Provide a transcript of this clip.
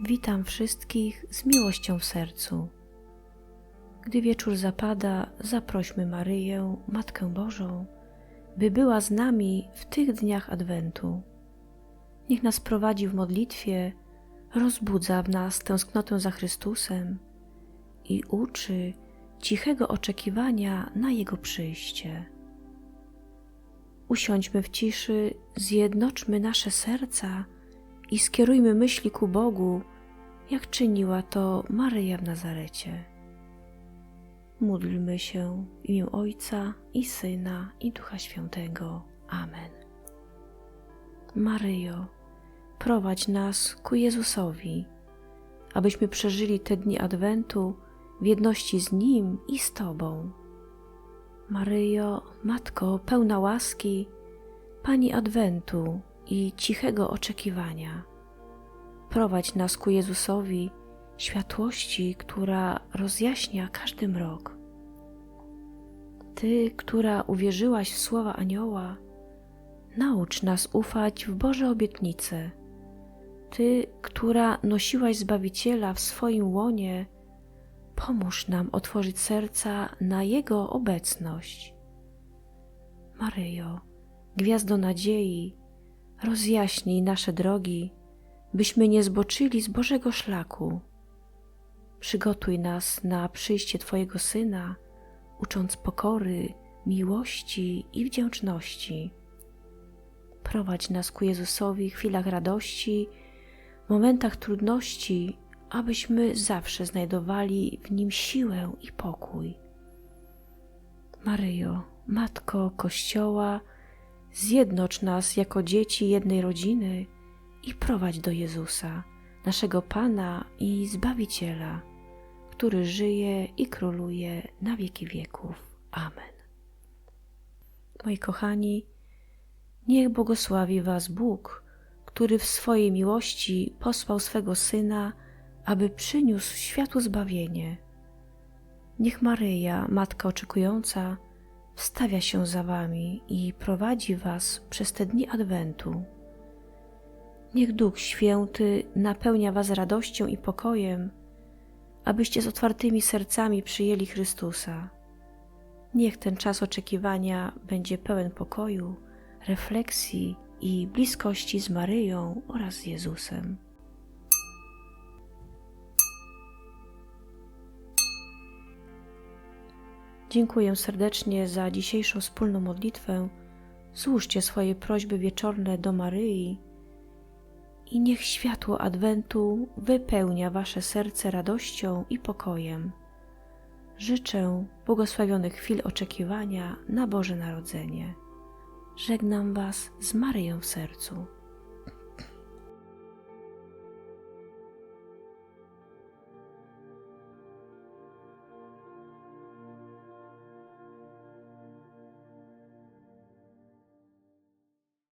witam wszystkich z miłością w sercu. Gdy wieczór zapada, zaprośmy Maryję, Matkę Bożą, by była z nami w tych dniach Adwentu. Niech nas prowadzi w modlitwie, rozbudza w nas tęsknotę za Chrystusem i uczy cichego oczekiwania na Jego przyjście. Usiądźmy w ciszy, zjednoczmy nasze serca i skierujmy myśli ku Bogu, jak czyniła to Maryja w Nazarecie. Módlmy się w imię Ojca i Syna i Ducha Świętego. Amen. Maryjo, prowadź nas ku Jezusowi, abyśmy przeżyli te dni Adwentu w jedności z Nim i z Tobą. Maryjo, Matko pełna łaski, Pani Adwentu i cichego oczekiwania, prowadź nas ku Jezusowi, światłości, która rozjaśnia każdy mrok. Ty, która uwierzyłaś w słowa Anioła, naucz nas ufać w Boże obietnice. Ty, która nosiłaś Zbawiciela w swoim łonie, pomóż nam otworzyć serca na Jego obecność. Maryjo, gwiazdo nadziei, rozjaśnij nasze drogi, byśmy nie zboczyli z Bożego szlaku. Przygotuj nas na przyjście Twojego Syna, ucząc pokory, miłości i wdzięczności. Prowadź nas ku Jezusowi w chwilach radości, momentach trudności, abyśmy zawsze znajdowali w Nim siłę i pokój. Maryjo, Matko Kościoła, zjednocz nas jako dzieci jednej rodziny i prowadź do Jezusa, naszego Pana i Zbawiciela, który żyje i króluje na wieki wieków. Amen. Moi kochani, niech błogosławi Was Bóg, który w swojej miłości posłał swego Syna, aby przyniósł światu zbawienie. Niech Maryja, Matka oczekująca, wstawia się za Wami i prowadzi Was przez te dni Adwentu. Niech Duch Święty napełnia Was radością i pokojem, abyście z otwartymi sercami przyjęli Chrystusa. Niech ten czas oczekiwania będzie pełen pokoju, refleksji i bliskości z Maryją oraz Jezusem. Dziękuję serdecznie za dzisiejszą wspólną modlitwę. Złóżcie swoje prośby wieczorne do Maryi i niech światło Adwentu wypełnia Wasze serce radością i pokojem. Życzę błogosławionych chwil oczekiwania na Boże Narodzenie. Żegnam Was z Maryją w sercu.